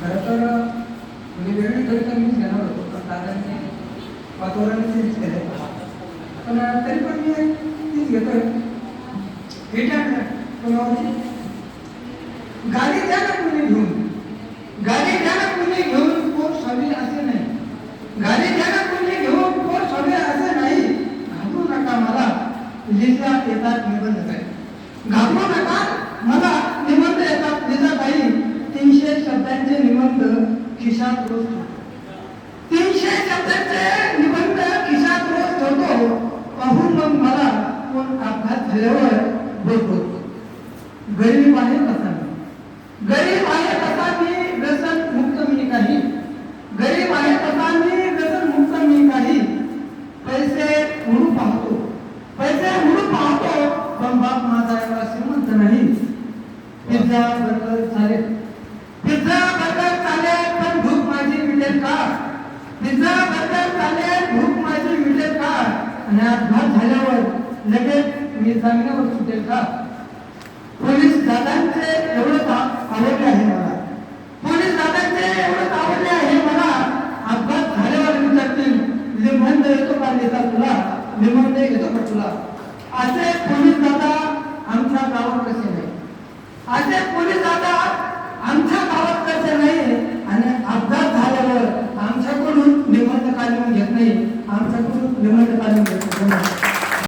खरं तर म्हणजे वेगळी घरी तर मीच घेणार होतो पण दादांनी वातावरण चेंज केलं पण तरी पण मी तीच घेतोय. भेटा कोणावरती? गाडी द्या ना कुणी घेऊन. गाडी द्या ना कुणी घेऊन कोण स्वामी असे नाही. गाडी द्या ना कुणी घेऊन कोण स्वामी असे नाही. घाबरू नका मला. लिहिता येतात निबंध काय घाबरू नका मला निबंध येतात लिहिताताई तीनशे शब्दांचे निबंध खिशात रोज तीनशे शब्दांचे निबंध खिशात रोज ठेवतो. पाहून मग मला कोण अपघात झाल्यावर बोलतो. गरीब आहे तसा मी. गरीब आहे तसा मी व्यसन मुक्त मी नाही. गरीब आहे तसा मी व्यसन मुक्त मी नाही. पैसे म्हणून पाहतो. पैसे म्हणून पाहतो पण बाप माझा एवढा श्रीमंत नाही. पिझ्झा बर्गर चालेल मिळेल का पिझ्झा बर्गर चालेल भूक माझी मिळेल का आणि अपघात झाल्यावर लगेच मी जमिनीवर सुटेल का? पोलीस दादांचे एवढंच आवडले आहे मला. पोलीस दादांचे एवढंच आवडले आहे मला. अपघात झाल्यावर विचारतील निबंध येतो का लिहिता तुला? निबंध येतो का तुला? असे पोलीस दादा आमच्या गावात कसे नाही असे पोलीस दादा आमच्या गावात कसे नाही आणि अपघात झाल्यावर आमच्याकडून निबंध